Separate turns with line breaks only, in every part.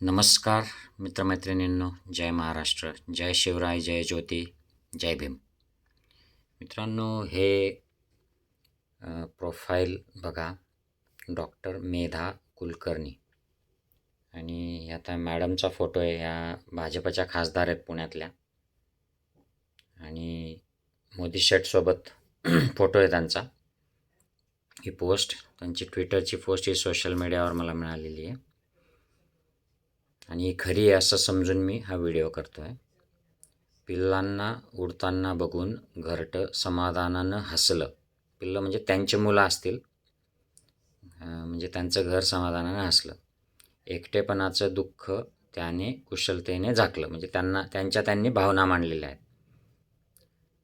नमस्कार मित्रमैत्रिणींनो जय महाराष्ट्र जय शिवराय जय ज्योती जय भीम. मित्रांनो हे प्रोफाईल बघा डॉक्टर मेधा कुलकर्णी. आणि आता मॅडमचा फोटो आहे या भाजपच्या खासदार आहेत पुण्यातल्या. आणि मोदी शेटसोबत फोटो आहे त्यांचा. ही पोस्ट त्यांची ट्विटरची पोस्ट ही सोशल मीडियावर मला मिळालेली आहे. आणि ही खरी आहे असं समजून मी हा व्हिडिओ करतो आहे पिल्लांना उडताना बघून घरटं समाधानानं हसलं. पिल्लं म्हणजे त्यांची मुलं असतील. म्हणजे त्यांचं घर समाधानानं हसलं. एकटेपणाचं दुःख त्याने कुशलतेने झाकलं. म्हणजे त्यांना त्यांच्या त्यांनी भावना मांडलेल्या आहेत.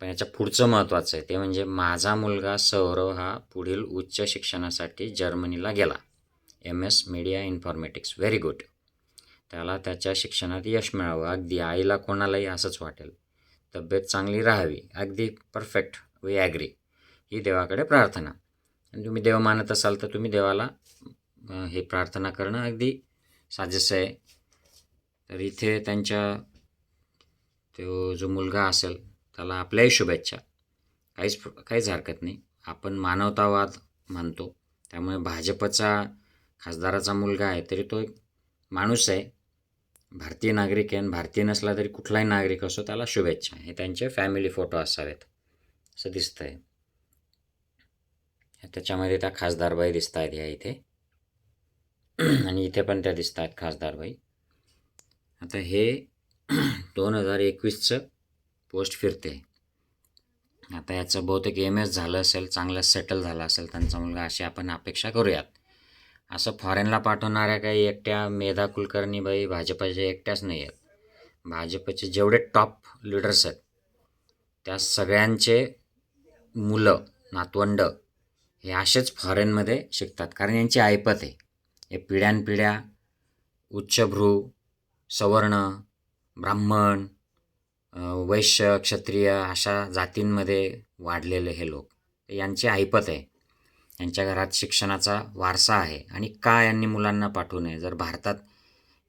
पण याच्या पुढचं महत्त्वाचं आहे ते म्हणजे माझा मुलगा सौरव हा पुढील उच्च शिक्षणासाठी जर्मनीला गेला. M S media informatics. Very good त्याला त्याच्या शिक्षणात यश मिळावं. अगदी आईला कोणालाही असंच वाटेल. तब्येत चांगली राहावी. अगदी परफेक्ट वी ॲग्री. ही देवाकडे प्रार्थना. आणि तुम्ही देव मानत असाल तर तुम्ही देवाला हे प्रार्थना करणं अगदी साजेसं आहे. तर इथे त्यांच्या तो जो मुलगा असेल त्याला आपल्याही शुभेच्छा. काहीच काहीच हरकत नाही. आपण मानवतावाद मानतो. त्यामुळे भाजपचा खासदाराचा मुलगा आहे तरी तो एक माणूस आहे भारतीय नागरिक आहे आणि भारतीय नसला तरी कुठलाही नागरिक असो त्याला शुभेच्छा हे त्यांचे फॅमिली फोटो असावेत. असं दिसतंय. त्याच्यामध्ये त्या खासदारबाई दिसत आहेत ह्या इथे. आणि इथे पण त्या दिसत आहेत खासदारबाई आता हे दोन हजार एकवीसचं पोस्ट फिरते. आता याचं बहुतेक एम एस झालं असेल चांगलं सेटल झालं असेल त्यांचा मुलगा अशी आपण अपेक्षा करूयात. असं फॉरेनला पाठवणाऱ्या काही एकट्या मेधा कुलकर्णीबाई भाजपाच्या एकट्याच नाही आहेत भाजपचे जेवढे टॉप लिडर्स आहेत त्या सगळ्यांचे मुलं नातवंड हे असेच फॉरेनमध्ये शिकतात. कारण यांची ऐपत आहे. हे पिढ्यानपिढ्या उच्चभ्रू सवर्ण ब्राह्मण वैश्य क्षत्रिय अशा जातींमध्ये वाढलेले हे लोक. यांची ऐपत आहे. यांच्या घरात शिक्षणाचा वारसा आहे आणि का यांनी मुलांना पाठवू नये? जर भारतात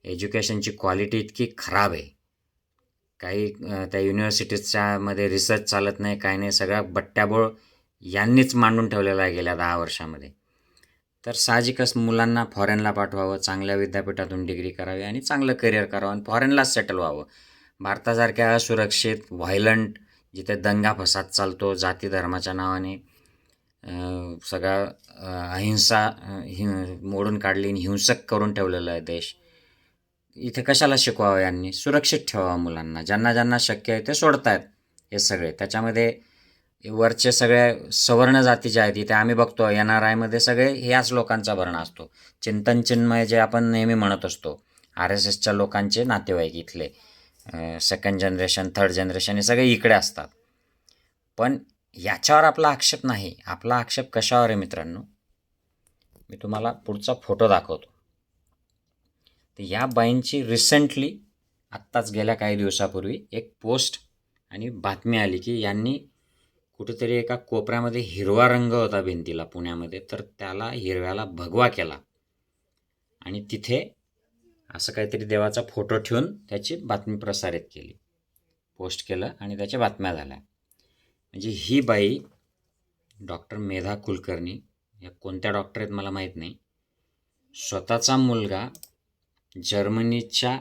एज्युकेशनची क्वालिटी इतकी खराब आहे काही त्या युनिव्हर्सिटीजच्या मध्ये रिसर्च चालत नाही काही नाही सगळा बट्ट्याबोळ यांनीच मांडून ठेवलेला आहे गेल्या दहा वर्षामध्ये. तर साहजिकच मुलांना फॉरेनला पाठवावं चांगल्या विद्यापीठातून डिग्री करावी आणि चांगलं करिअर करावं आणि फॉरेनलाच सेटल व्हावं. भारतासारख्या असुरक्षित व्हायलंट जिथे दंगा फसाद चालतो जाती धर्माच्या नावाने सगळा अहिंसा हि मोडून काढली आणि हिंसक करून ठेवलेला आहे देश. इथे कशाला शिकवावं यांनी? सुरक्षित ठेवावं मुलांना. ज्यांना ज्यांना शक्य आहे ते सोडतायत हे सगळे. त्याच्यामध्ये वरचे सगळे सवर्ण जाती ज्या आहेत इथे आम्ही बघतो एन आर आयमध्ये सगळे ह्याच लोकांचा भरणा असतो. चिंतन चिन्मय जे आपण नेहमी म्हणत असतो आर एस एसच्या लोकांचे नातेवाईक इथले सेकंड जनरेशन थर्ड जनरेशन हे सगळे इकडे असतात. पण याच्यावर आपला आक्षेप नाही. आपला आक्षेप कशावर आहे मित्रांनो? मी तुम्हाला पुढचा फोटो दाखवतो. तर या बाईंची रिसेंटली आत्ताच गेल्या काही दिवसापूर्वी एक पोस्ट आणि बातमी आली की यांनी कुठेतरी एका कोपऱ्यामध्ये हिरवा रंग होता भिंतीला पुण्यामध्ये. तर त्याला हिरव्याला भगवा केला. आणि तिथे असं काहीतरी देवाचा फोटो ठेवून त्याची बातमी प्रसारित केली. पोस्ट केलं आणि त्याच्या बातम्या झाल्या. म्हणजे ही बाई डॉक्टर मेधा कुलकर्णी या कोणत्या डॉक्टर आहेत मला माहीत नाही. स्वतःचा मुलगा जर्मनीच्या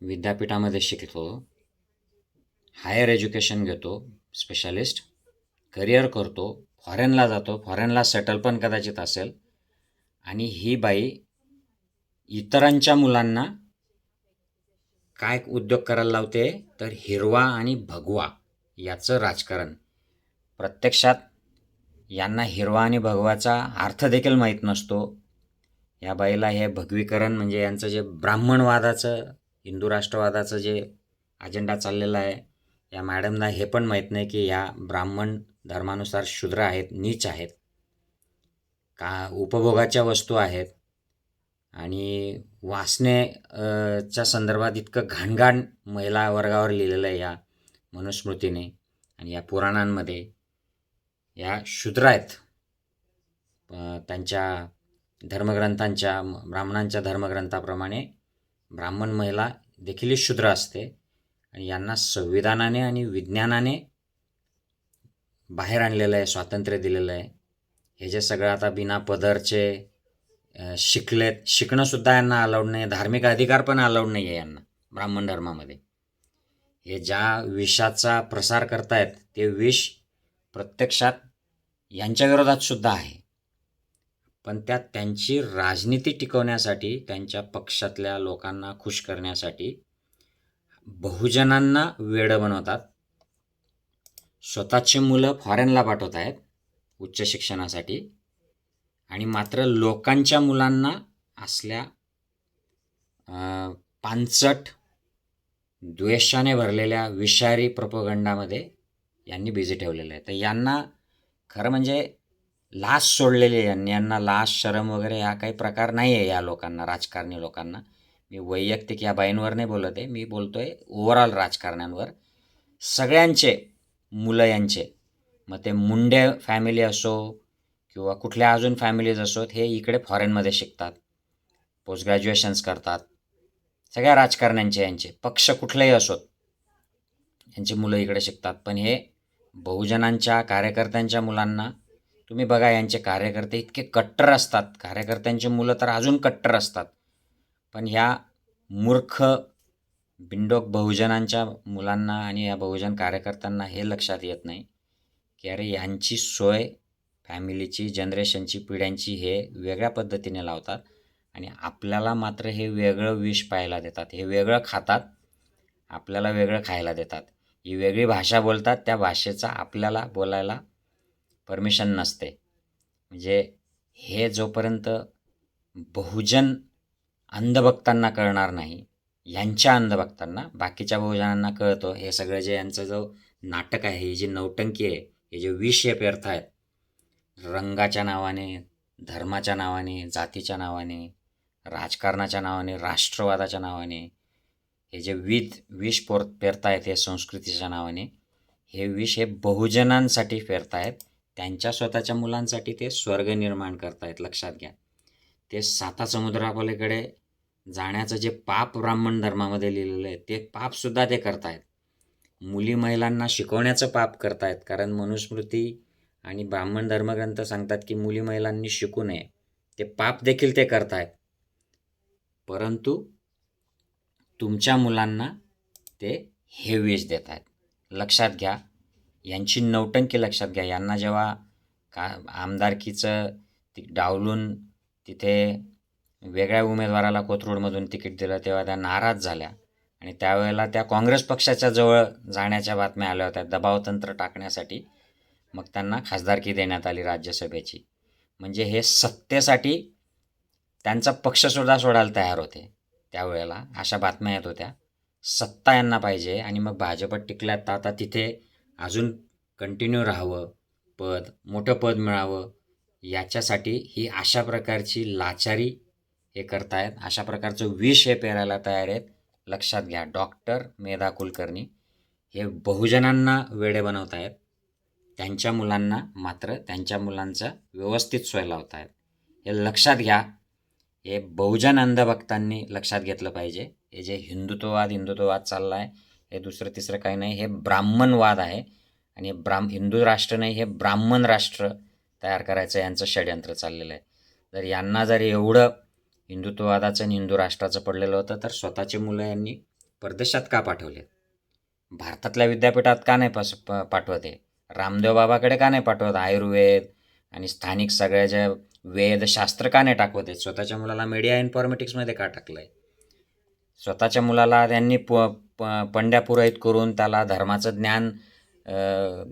विद्यापीठामध्ये शिकतो हायर एज्युकेशन घेतो स्पेशालिस्ट करिअर करतो फॉरेनला जातो फॉरेनला सेटल पण कदाचित असेल. आणि ही बाई इतरांच्या मुलांना काय उद्योग करायला लावते तर हिरवा आणि भगवा. याचं राजकारण. प्रत्यक्षात यांना हिरवा आणि भगवाचा अर्थ देखील माहीत नसतो. या बाईला हे भगवीकरण म्हणजे यांचं जे ब्राह्मणवादाचं हिंदू राष्ट्रवादाचं जे अजेंडा चाललेला आहे या मॅडमना हे पण माहीत नाही की या ब्राह्मण धर्मानुसार शूद्र आहेत नीच आहेत. का उपभोगाच्या वस्तू आहेत. आणि वासने च्या संदर्भात इतकं घाणघाण महिला वर्गावर लिहिलेलं आहे या. मनुस्मृतीने आणि या पुराणांमध्ये या शूद्र आहेत त्यांच्या धर्मग्रंथांच्या ब्राह्मणांच्या धर्मग्रंथाप्रमाणे ब्राह्मण महिला देखील शूद्र असते आणि यांना संविधानाने आणि विज्ञानाने बाहेर आणलेलं आहे स्वातंत्र्य दिलेलं आहे. हे जे सगळं आता बिना पदरचे शिकलेत शिकणंसुद्धा यांना अलाउड नाही धार्मिक अधिकार पण अलाउड नाही आहे यांना ब्राह्मण धर्मामध्ये. हे ज्या विषाचा प्रसार करतायत ते विष प्रत्यक्षात यांच्या विरोधात सुद्धा आहे. पण त्यात त्यांची राजनीती टिकवण्यासाठी त्यांच्या पक्षातल्या लोकांना खुश करण्यासाठी बहुजनांना वेडं बनवतात. स्वतःची मुलं फॉरेनला पाठवत आहेत उच्च शिक्षणासाठी आणि मात्र लोकांच्या मुलांना असल्या अं, पानचट द्वेषाने भरलेल्या विषारी प्रपोगंडामध्ये यांनी बिझी ठेवलेलं आहे. तर यांना खरं म्हणजे लाश सोडलेली आहे. यांनी यांना लाश शरम वगैरे हा काही प्रकार नाही आहे या लोकांना राजकारणी लोकांना. मी वैयक्तिक या बाईंवर नाही बोलत आहे. मी बोलतो आहे ओव्हरऑल राजकारण्यांवर. सगळ्यांचे मुलं यांचे मग ते मुंडे फॅमिली असो किंवा कुठल्या अजून फॅमिलीज असोत हे इकडे फॉरेनमध्ये शिकतात. पोस्ट ग्रॅज्युएशन्स करतात. सगळ्या राजकारण्यांचे यांचे. पक्ष कुठलेही असोत यांची मुलं इकडे शिकतात. पण हे बहुजनांच्या कार्यकर्त्यांच्या मुलांना तुम्ही बघा यांचे कार्यकर्ते इतके कट्टर असतात. कार्यकर्त्यांची मुलं तर अजून कट्टर असतात. पण ह्या मूर्ख बिंडोक बहुजनांच्या मुलांना आणि या बहुजन कार्यकर्त्यांना हे लक्षात येत नाही की अरे यांची सोय फॅमिलीची जनरेशनची पिढ्यांची हे वेगळ्या पद्धतीने लावतात. आणि आपल्याला मात्र हे वेगळं विष पाहायला देतात. हे वेगळं खातात आपल्याला वेगळं खायला देतात. ही वेगळी भाषा बोलतात त्या भाषेचा आपल्याला बोलायला परमिशन नसते. म्हणजे हे जोपर्यंत बहुजन अंधभक्तांना कळणार नाही यांच्या अंधभक्तांना बाकीच्या बहुजनांना कळतं. हे सगळं जे यांचं जो नाटक आहे ही जी नौटंकी आहे हे जे विष हे आहेत रंगाच्या नावाने धर्माच्या नावाने जातीच्या नावाने राजकारणाच्या नावाने राष्ट्रवादाच्या नावाने हे जे विध विष पोर पेरतायत हे संस्कृतीच्या नावाने हे विष हे बहुजनांसाठी पेरतायत. त्यांच्या स्वतःच्या मुलांसाठी ते स्वर्ग निर्माण करतायत लक्षात घ्या. ते साता समुद्रापलीकडे जाण्याचं जे पाप ब्राह्मण धर्मामध्ये लिहिलेलं आहे ते पापसुद्धा ते करतायत. मुली महिलांना शिकवण्याचं पाप करतायत कारण मनुस्मृती आणि ब्राह्मण धर्मग्रंथ सांगतात की मुली महिलांनी शिकू नये. ते पाप देखील ते करतायत. परंतु तुमच्या मुलांना ते हे देत आहेत. लक्षात घ्या यांची नौटंकी लक्षात घ्या. यांना जेव्हा का आमदारकीचं ती डावलून तिथे वेगळ्या उमेदवाराला कोथरूडमधून तिकीट दिलं तेव्हा त्या नाराज झाल्या. आणि त्यावेळेला त्या काँग्रेस पक्षाच्या जवळ जाण्याच्या बातम्या आल्या होत्या दबावतंत्र टाकण्यासाठी. मग त्यांना खासदारकी देण्यात आली राज्यसभेची. म्हणजे हे सत्तेसाठी त्यांचा पक्षसुद्धा सोडायला तयार होते. त्यावेळेला अशा बातम्या येत होत्या. सत्ता यांना पाहिजे आणि मग भाजपत टिकल्यात तर आता तिथे अजून कंटिन्यू राहावं पद मोठं पद मिळावं याच्यासाठी ही अशा प्रकारची लाचारी हे करतायत. अशा प्रकारचं विष हे पेरायला तयार आहेत. लक्षात घ्या डॉक्टर मेधा कुलकर्णी हे बहुजनांना वेडे बनवत आहेत त्यांच्या मुलांना मात्र त्यांच्या मुलांचा व्यवस्थित सोय लावत आहेत हे लक्षात घ्या हे बहुजन अंधभक्तांनी लक्षात घेतलं पाहिजे. हे जे हिंदुत्ववाद हिंदुत्ववाद चालला आहे हे दुसरं तिसरं काही नाही. हे ब्राह्मणवाद आहे आणि ब्राम ब्राह्म हिंदू राष्ट्र नाही हे ब्राह्मण राष्ट्र तयार करायचं यांचं षडयंत्र चाललेलं आहे. तर यांना जर एवढं हिंदुत्ववादाचं आणि हिंदू राष्ट्राचं पडलेलं होतं तर स्वतःची मुलं यांनी परदेशात का पाठवले भारतातल्या विद्यापीठात का नाही पास प पाठवते? रामदेव बाबाकडे का नाही पाठवत? आयुर्वेद आणि स्थानिक सगळ्या ज्या वेद शास्त्र का नाही टाकवत. स्वतःच्या मुलाला मीडिया इन्फॉर्मेटिक्समध्ये का टाकलं आहे स्वतःच्या मुलाला त्यांनी प प पंड्या पुरोहित करून त्याला धर्माचं ज्ञान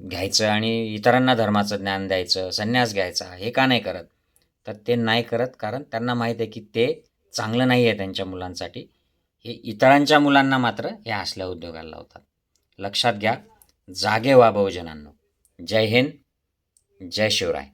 घ्यायचं आणि इतरांना धर्माचं ज्ञान द्यायचं संन्यास घ्यायचा हे का नाही करत? तर ते नाही करत कारण त्यांना माहीत आहे की ते चांगलं नाही आहे त्यांच्या मुलांसाठी. हे इतरांच्या मुलांना मात्र हे असल्या उद्योगाला लावतात. लक्षात घ्या जागे वा बहुजनांनो. जय हिंद जय शिवराय.